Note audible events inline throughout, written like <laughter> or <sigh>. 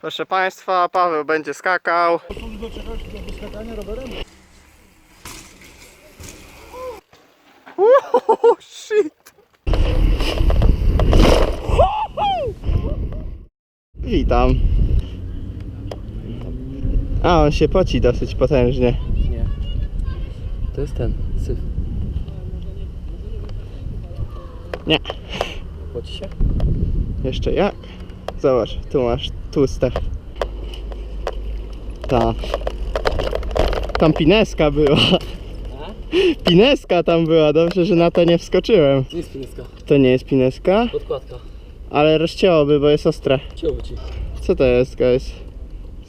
Proszę Państwa, Paweł będzie skakał. Do czegoś, do skakania rowerem? Uuu, shit! Witam. A, on się poci dosyć potężnie. Nie. To jest ten, syf. Nie. Poci się? Jeszcze jak? Zobacz, tu masz tłuste. Ta. Tam pineska była. <laughs> Pineska tam była, dobrze, że na to nie wskoczyłem. Nie jest pineska. To nie jest pineska, Podkładka. ale rozcięłoby, bo jest ostre. Ciąły ci. Co to jest, guys?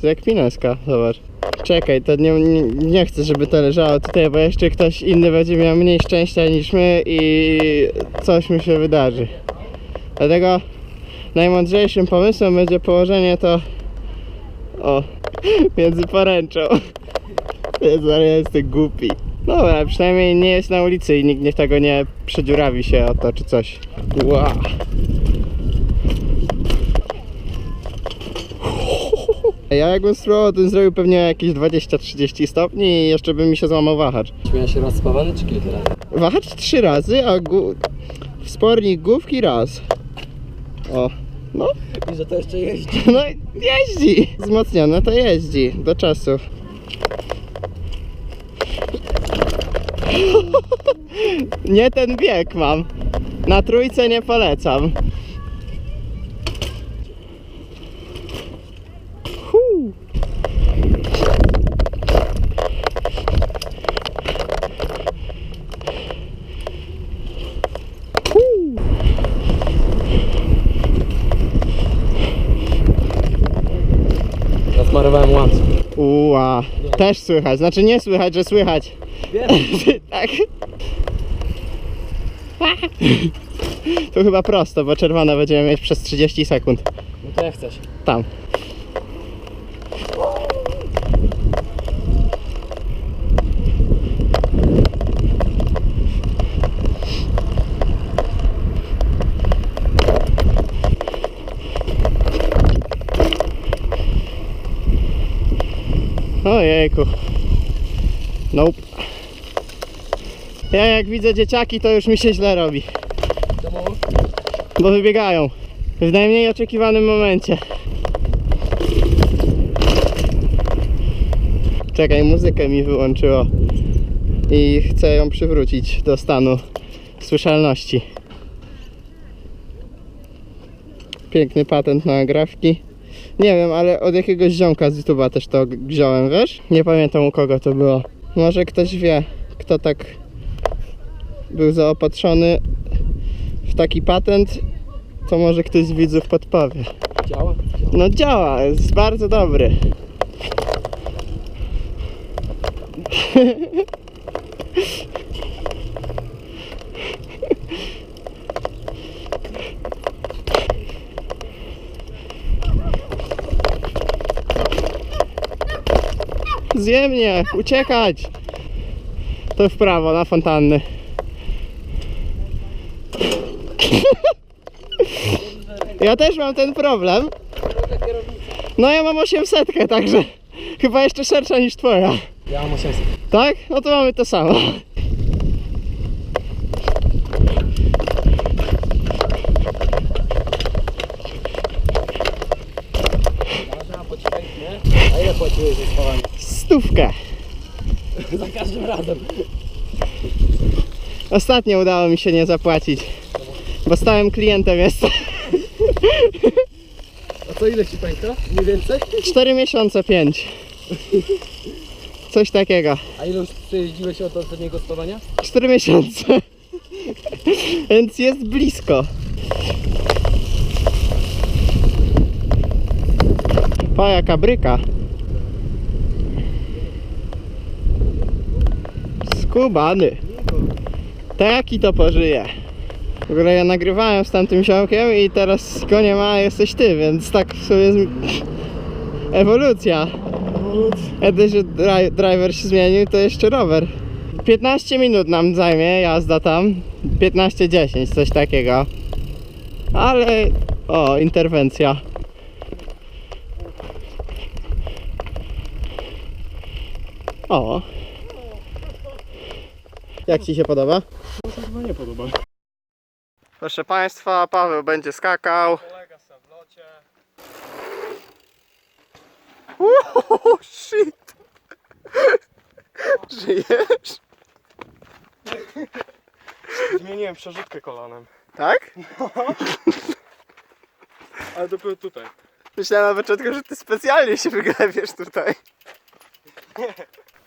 To jak pineska, zobacz. Czekaj, to nie, nie, nie chcę, żeby to leżało tutaj, bo jeszcze ktoś inny będzie miał mniej szczęścia niż my i coś mu się wydarzy. Dlatego najmądrzejszym pomysłem będzie położenie to o, między poręczą. Jezu, ale ja jestem głupi. Dobra, przynajmniej nie jest na ulicy i nikt niech tego nie przedziurawi się o to czy coś. Wow. Ja jakbym spróbował, to zrobił pewnie jakieś 20-30 stopni i jeszcze by mi się złamał wahacz. Śmiałem się raz spawany czy kilka razy? Wahacz trzy razy, a gu... wspornik główki raz. O, no, I że to jeszcze jeździ. no i jeździ. Wzmocnione to jeździ do czasu. <laughs> Nie ten bieg mam. Na trójce nie polecam. Też słychać, znaczy nie słychać, że słychać. Wiem. <laughs> tak. Tu chyba prosto, bo czerwone będziemy mieć przez 30 sekund. No to jak chcesz. Tam. Ojejku. Nope. Ja jak widzę dzieciaki, to już mi się źle robi. Bo wybiegają w najmniej oczekiwanym momencie. Czekaj, muzykę mi wyłączyło i chcę ją przywrócić do stanu słyszalności. Piękny patent na grafiki. Nie wiem, ale od jakiegoś ziomka z YouTube'a też to wziąłem, wiesz? Nie pamiętam u kogo to było. Może ktoś wie, kto tak był zaopatrzony w taki patent, to może ktoś z widzów podpowie. Działa. No działa, jest bardzo dobry. <laughs> Zje mnie, uciekać! To w prawo, na fontanny. <laughs> Ja też mam ten problem. No ja mam 800, także chyba jeszcze szersza niż twoja. Ja mam 800. Tak? No to mamy to samo. Można poćwięć, nie? A ile płaciłeś za spawanie? Stówkę. za każdym razem. Ostatnio udało mi się nie zapłacić. Bo stałym klientem jestem. A co ile ci pęka? Mniej więcej? 4 miesiące, 5. Coś takiego. A ile już przejeździłeś od ostatniego spawania? 4 miesiące. Więc jest blisko. Pa jaka bryka. Kubany. Taki to pożyje. W ogóle ja nagrywałem z tamtym ziomkiem i teraz go nie ma, jesteś ty, więc tak w sumie z... ewolucja. Edyś, że dri driver się zmienił, to jeszcze rower. 15 minut nam zajmie jazda tam. 15-10, coś takiego. Ale... O, interwencja. O, jak ci się podoba? To się chyba nie podoba. Proszę Państwa, Paweł będzie skakał. Kolega se w locie. Wow, shit. Żyjesz? Zmieniłem przerzutkę kolanem. Tak? <laughs> Ale dopiero tutaj. Myślałem na początku, że ty specjalnie się wyglebiesz tutaj.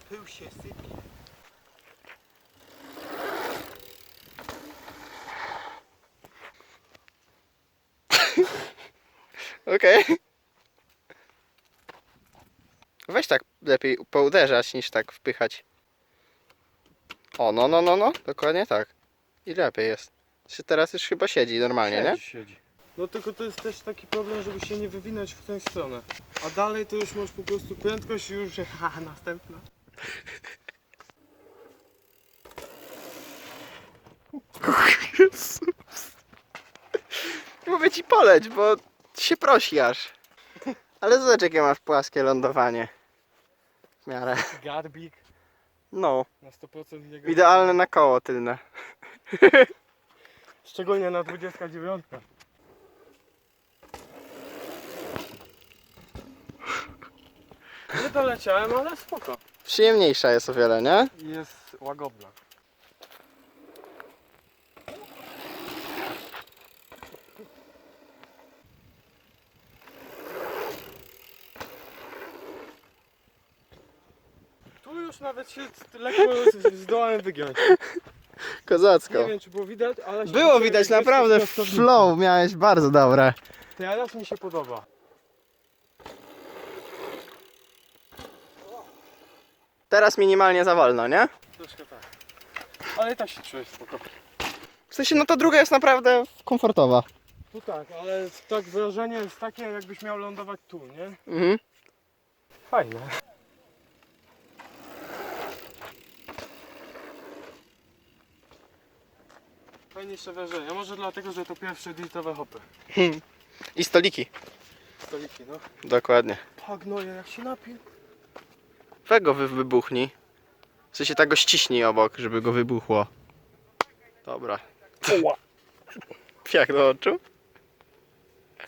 Pył się sypie. Okej. Weź tak lepiej pouderzać niż tak wpychać. O, no, no, no, no, dokładnie tak. I lepiej jest. Czy teraz już chyba siedzi normalnie, nie? Siedzi, siedzi. No tylko to jest też taki problem, żeby się nie wywinąć w tę stronę. A dalej to już masz po prostu prędkość i już, haha, <laughs> następna. <laughs> Mówię ci poleć, bo się prosi aż. Ale zobacz jakie masz płaskie lądowanie. W miarę. Garbik No, na 100% jego. idealne na koło tylne. <laughs> Szczególnie na 29. Nie doleciałem, ale spoko. Przyjemniejsza jest o wiele, nie? Jest łagodna. Tu już nawet się lekko z- zdołałem wygiąć. Kozacko. Nie wiem czy było widać, ale... się Było poczułem widać, naprawdę flow miałeś bardzo dobre. Teraz mi się podoba. Teraz minimalnie za wolno, nie? Troszkę tak. Ale i tak się czuję spoko. W sensie, no to druga jest naprawdę komfortowa. Tu tak, ale tak wrażenie jest takie jakbyś miał lądować tu, nie? Mhm. Fajne. Fajniejsze wrażenie. Może dlatego, że to pierwsze diltowe hopy. I stoliki. Stoliki, no. Dokładnie. Pagnoje jak się napił. Weź go wy wybuchnij. W sensie tak go ściśnij obok, żeby go wybuchło. Dobra. Oła. <laughs> Jak do oczu?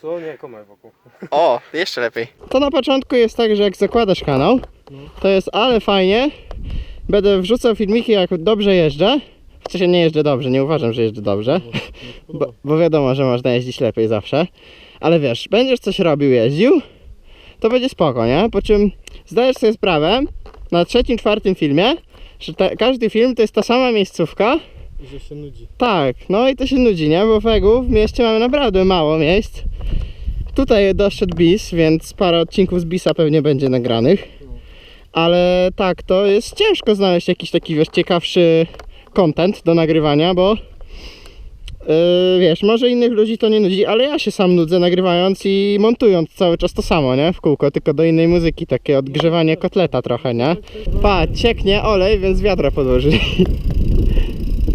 Co? Nie, komaj wokół. O, jeszcze lepiej. To na początku jest tak, że jak zakładasz kanał, to jest ale fajnie. Będę wrzucał filmiki jak dobrze jeżdżę. W sensie nie jeżdżę dobrze, nie uważam, że jeżdżę dobrze. <laughs> Bo, bo wiadomo, że można jeździć lepiej zawsze. Ale wiesz, będziesz coś robił, jeździł, to będzie spoko, nie? Po czym zdajesz sobie sprawę na trzecim, czwartym filmie, że ta, każdy film to jest ta sama miejscówka, I że się nudzi. tak, no i to się nudzi, nie? Bo w Egu w mieście mamy naprawdę mało miejsc. Tutaj doszedł bis, więc parę odcinków z bisa pewnie będzie nagranych. Ale tak, to jest ciężko znaleźć jakiś taki, wiesz, ciekawszy content do nagrywania, bo yy, wiesz, może innych ludzi to nie nudzi, ale ja się sam nudzę nagrywając i montując cały czas to samo, nie? W kółko, tylko do innej muzyki, takie odgrzewanie kotleta trochę, nie? Pa, cieknie olej, więc wiadra podłożyli. <laughs>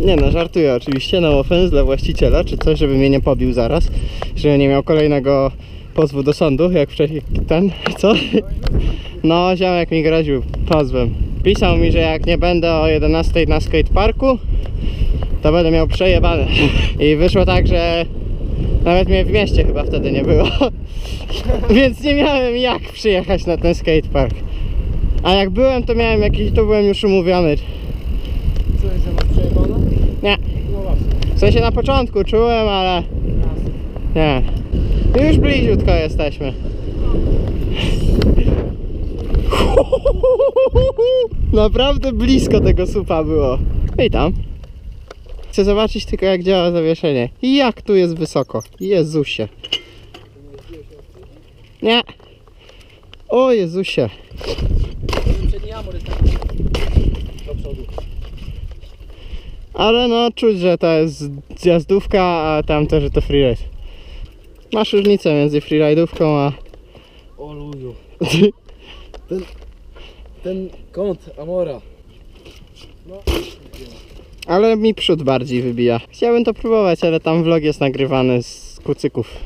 Nie no, żartuję oczywiście, no offense dla właściciela, czy coś, żeby mnie nie pobił zaraz, żeby nie miał kolejnego pozwu do sądu, jak wcześniej ten, co? No, ziomek mi groził pozwem. Pisał mi, że jak nie będę o 11 na skateparku, to będę miał przejebane. I wyszło tak, że nawet mnie w mieście chyba wtedy nie było. <laughs> Więc nie miałem jak przyjechać na ten skatepark. A jak byłem, to miałem jakiś, to byłem już umówiony. Co jest za was przejebane? Nie. No właśnie. W sensie na początku czułem, ale nie. Już bliziutko jesteśmy. <laughs> Naprawdę blisko tego supa było. Witam. Chcę zobaczyć tylko jak działa zawieszenie. I jak tu jest wysoko. Jezusie. Nie. O Jezusie. Ale no czuć, że to jest zjazdówka, a tamte, że to freeride. Masz różnicę między freeride'ówką a... O luju. Ten, ten kąt Amora. Ale mi przód bardziej wybija. Chciałbym to próbować, ale tam vlog jest nagrywany z kucyków.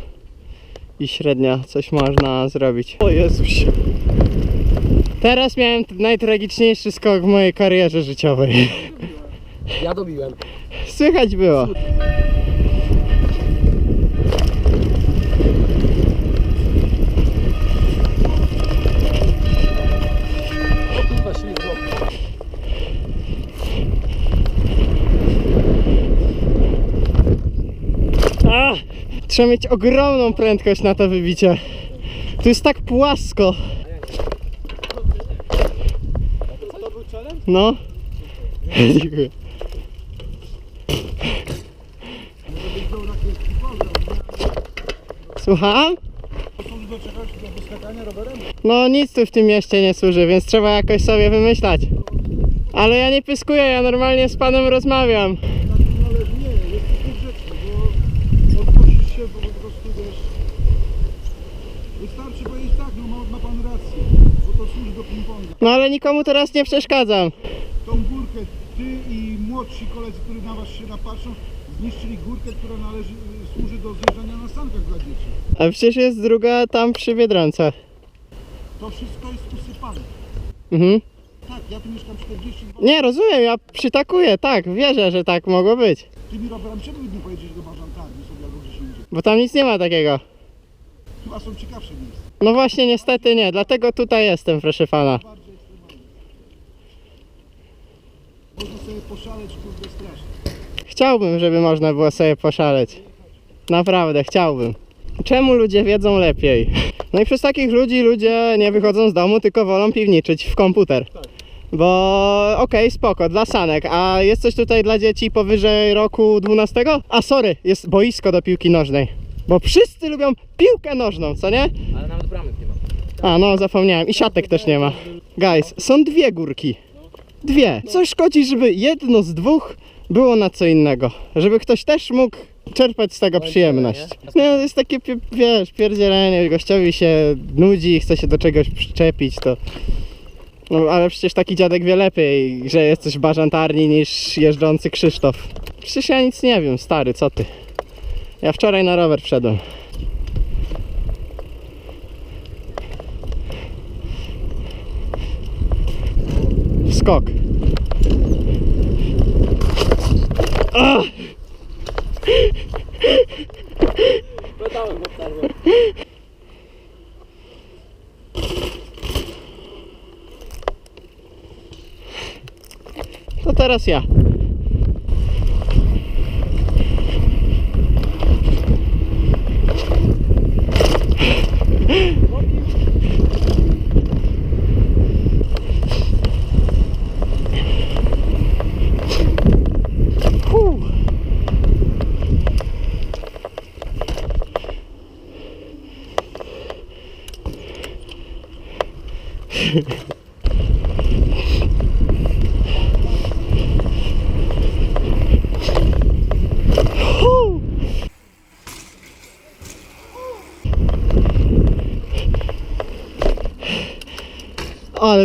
I średnio coś można zrobić. O Jezusie. Teraz miałem najtragiczniejszy skok w mojej karierze życiowej. Ja dobiłem. Słychać było. A, trzeba mieć ogromną prędkość na to wybicie. Tu jest tak płasko. No. Dziękuję. Słucham? No nic tu w tym mieście nie służy, więc trzeba jakoś sobie wymyślać. Ale ja nie pyskuję, ja normalnie z panem rozmawiam. Ale nie, jesteś niegrzeczny, bo odnosisz się, bo po prostu wiesz... Wystarczy powiedzieć tak, no ma, ma pan rację, bo to służy do ping-ponga. No ale nikomu teraz nie przeszkadzam. Tą górkę ty i młodsi koledzy, którzy na was się napatrzą, zniszczyli górkę, która należy, y, służy do zjeżdżania na sankach dla dzieci. A przecież jest druga tam przy Biedronce. To wszystko jest usypane. Mhm. Tak, ja tu mieszkam 42 Nie, rozumiem, ja przytakuję, tak, wierzę, że tak mogło być. Tymi rowerami czemu nie pojedziesz do Marzantarni sobie albo gdzieś indziej? Bo tam nic nie ma takiego. Chyba są ciekawsze miejsca. No właśnie, niestety nie, dlatego tutaj jestem, proszę pana. Bardziej Można sobie poszaleć, kurde, strasznie. Chciałbym, żeby można było sobie poszaleć. Naprawdę, chciałbym. Czemu ludzie wiedzą lepiej? No i przez takich ludzi ludzie nie wychodzą z domu, tylko wolą piwniczyć w komputer. Bo okej, spoko, dla sanek. A jest coś tutaj dla dzieci powyżej roku 12? A sorry, jest boisko do piłki nożnej. Bo wszyscy lubią piłkę nożną, co nie? Ale nawet bramek nie ma. A no, zapomniałem. I siatek też nie ma. Guys, są dwie górki. Dwie. Co szkodzi, żeby jedno z dwóch było na co innego. Żeby ktoś też mógł czerpać z tego przyjemność. No, to jest takie, wiesz, pierdzielenie. Gościowi się nudzi, chce się do czegoś przyczepić, to... No, ale przecież taki dziadek wie lepiej, że jesteś w bażantarni niż jeżdżący Krzysztof. Przecież ja nic nie wiem, stary, co ty? Ja wczoraj na rower wszedłem. Skok. To teraz ja.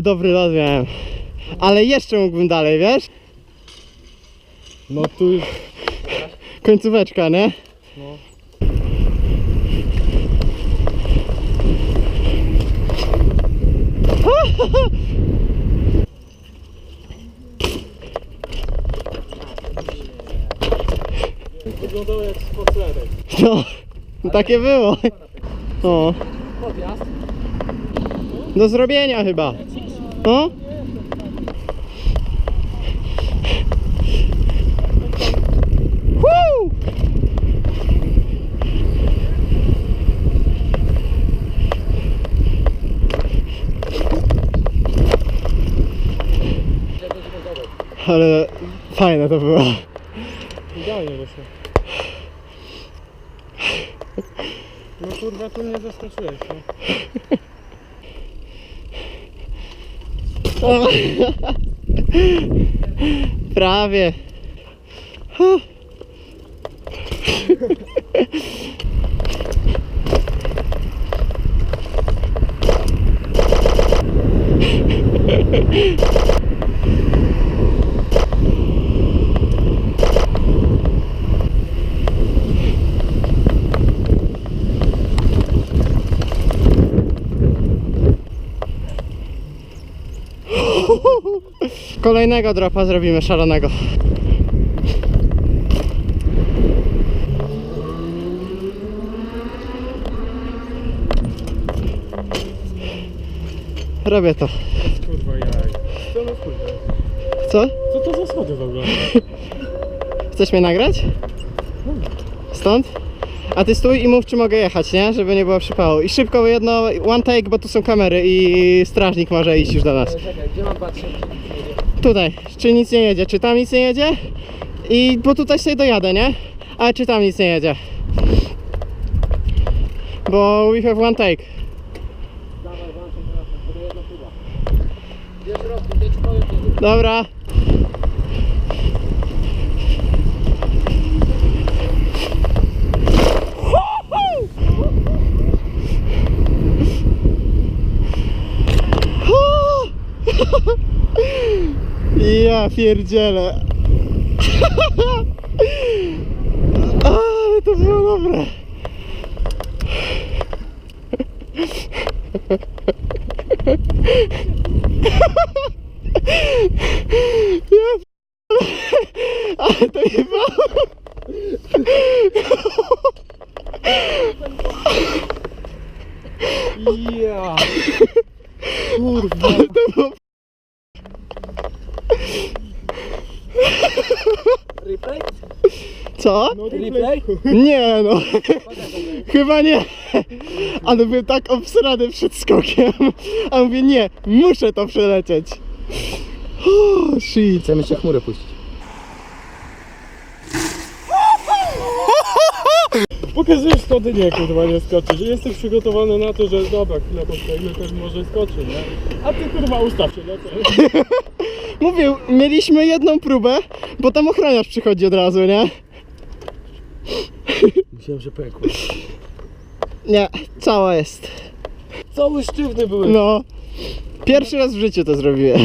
Ale dobry lot miałem. Ale jeszcze mógłbym dalej, wiesz? No tu już... Końcóweczka, nie? No. Wyglądało jak spacerek. No, takie było. O, Podjazd. do zrobienia chyba. Woo! Ale fajne to było. Idealnie wyszło. No kurwa, tu mnie zaskoczyłeś, no. Právě. <laughs> Kolejnego dropa zrobimy szalonego. Robię to. Kurwa jaj. Co no kurwa? Co? Co to za schody w ogóle? <laughs> Chcesz mnie nagrać? Stąd? A ty stój i mów, czy mogę jechać, nie? Żeby nie było przypału. I szybko jedno, one take, bo tu są kamery i strażnik może iść już do nas. Czekaj, gdzie mam patrzeć? Tutaj, czy nic nie jedzie, czy tam nic nie jedzie? I bo tutaj sobie dojadę, nie? Ale czy tam nic nie jedzie? Bo we have one take. Dawaj, włączam telefon, bo to jedna próba. Wiesz, Rocky, ja ci powiem, kiedy... Dobra. Ja pierdzielę. <laughs> Ale to było dobre. <laughs> Ja p- <laughs> Ale to jebało. Ja. Kurwa. Ale to było Replay? Co? No Replay? Nie no. Chyba nie. Ale byłem tak obsrany przed skokiem. A mówię nie, muszę to przelecieć. Oh, shit. Chcemy się chmurę puścić. Pokazujesz schody, nie kurwa nie skoczysz. Jesteś przygotowany na to, że dobra, chwilę postoimy, ktoś może skoczy, nie? A ty kurwa ustaw się, no co? Mówię, mieliśmy jedną próbę, bo tam ochroniarz przychodzi od razu, nie? Myślałem, że pękło. Nie, cała jest. Cały sztywny były. No. Pierwszy raz w życiu to zrobiłem.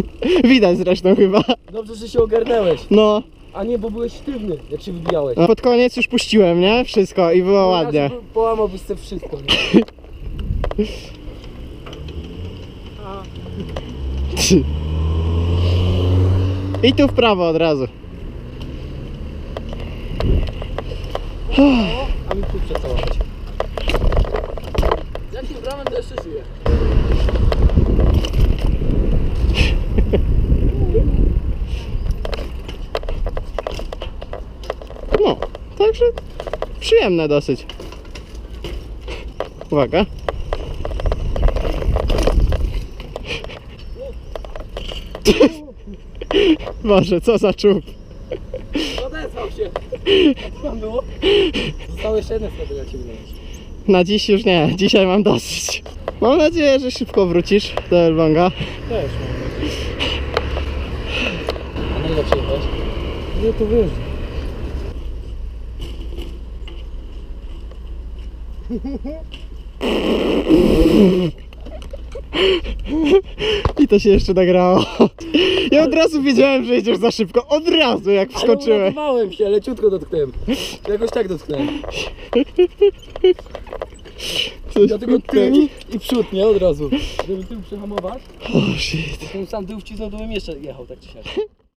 <laughs> Widać zresztą chyba. Dobrze, że się ogarnęłeś. No. A nie, bo byłeś sztywny, jak się wybijałeś. A Pod koniec już puściłem, nie? Wszystko i było No, ładnie. raczej Połamałbyś sobie wszystko, nie? <laughs> I tu w prawo od razu. A mi tu przecałować. To jeszcze żyje? No, także przyjemne dosyć. Uwaga. Boże, co za czub. Odezwał się. Co tam było? Zostało jeszcze jeden wtedy dla Ciebie. Na dziś już nie, dzisiaj mam dosyć. Mam nadzieję, że szybko wrócisz do Elbląga. Też mam. A na ile przyjechałeś? Nie, to wiesz. <laughs> I to się jeszcze nagrało. Ja od razu wiedziałem, że jedziesz za szybko. Od razu jak Ale wskoczyłeś. uratowałem się, leciutko dotknąłem. Jakoś tak dotknąłem. Coś tylko tył i przód, nie? Od razu. Żeby tył przehamować, Oh shit. ten sam tył wcisnął, to bym jeszcze jechał tak czy siak.